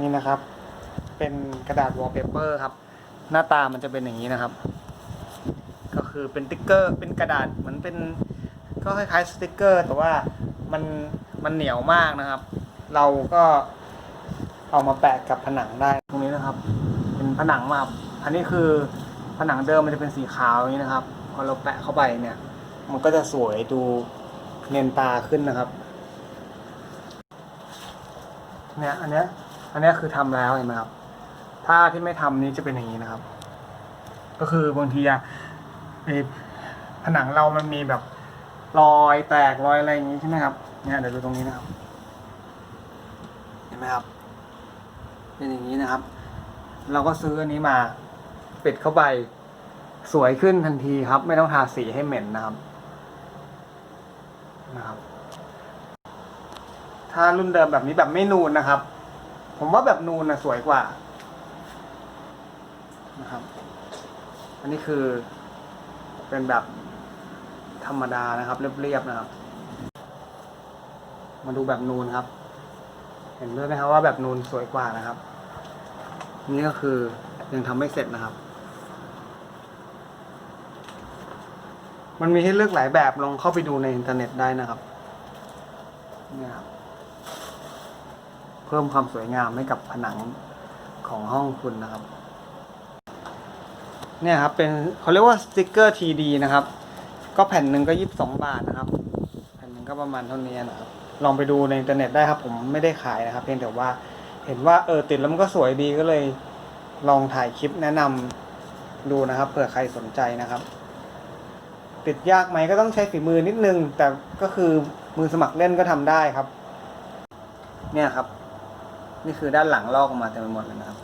นี่นะครับ เป็นกระดาษวอลเปเปอร์ครับ หน้าตามันจะเป็นอย่างนี้นะครับ ก็คือเป็นติ๊กเกอร์เป็นกระดาษเหมือนเป็นก็คล้ายๆสติ๊กเกอร์ แต่ว่ามันมันเหนียวมากนะครับ เราก็เอามาแปะกับผนังได้ตรงนี้นะครับ เป็นผนังมาอันนี้คือผนังเดิมมันจะเป็นสีขาวอย่างนี้นะครับ พอเราแปะเข้าไปเนี่ย มันก็จะสวยดูเนียนตาขึ้นนะครับ เนี่ยอันเนี้ย อันนี้คือทำแล้วเห็นไหมครับ ถ้าที่ไม่ทำนี้จะเป็นอย่างนี้นะครับ ก็คือบางทีอะผนังเรามันมีแบบรอยแตกรอยอะไรอย่างนี้ใช่ไหมครับ เนี่ยเดี๋ยวดูตรงนี้นะครับ เห็นไหมครับ เป็นอย่างนี้นะครับ เราก็ซื้ออันนี้มาปิดเข้าไปสวยขึ้นทันทีครับ ไม่ต้องทาสีให้เหม็นนะครับนะครับ ถ้ารุ่นเดิมแบบนี้แบบไม่นูนนะครับ ผมว่าแบบนูนนะสวยกว่านะครับ อันนี้คือเป็นแบบธรรมดานะครับ เรียบๆนะครับ มาดูแบบนูนครับ เห็นด้วยไหมครับว่าแบบนูนสวยกว่านะครับ นี่ก็คือยังทำไม่เสร็จนะครับ มันมีให้เลือกหลายแบบลองเข้าไปดูในอินเทอร์เน็ตได้นะครับเนี่ยครับ เพิ่มความสวยงามให้กับผนังของห้องคุณนะครับ เนี่ยครับเป็นเขาเรียกว่าสติกเกอร์ TD นะครับ ก็แผ่นหนึ่งก็ยี่สิบสองบาทนะครับ แผ่นหนึ่งก็ประมาณเท่านี้นะครับ ลองไปดูในอินเทอร์เน็ตได้ครับ ผมไม่ได้ขายนะครับ เพียงแต่ว่าเห็นว่าเออติดแล้วมันก็สวยดีก็เลยลองถ่ายคลิปแนะนำดูนะครับเผื่อใครสนใจนะครับ ติดยากไหมก็ต้องใช้ฝีมือนิดนึง แต่ก็คือมือสมัครเล่นก็ทำได้ครับ เนี่ยครับ นี่คือด้านหลังลอกออกมาเต็มไปหมดเลยนะครับ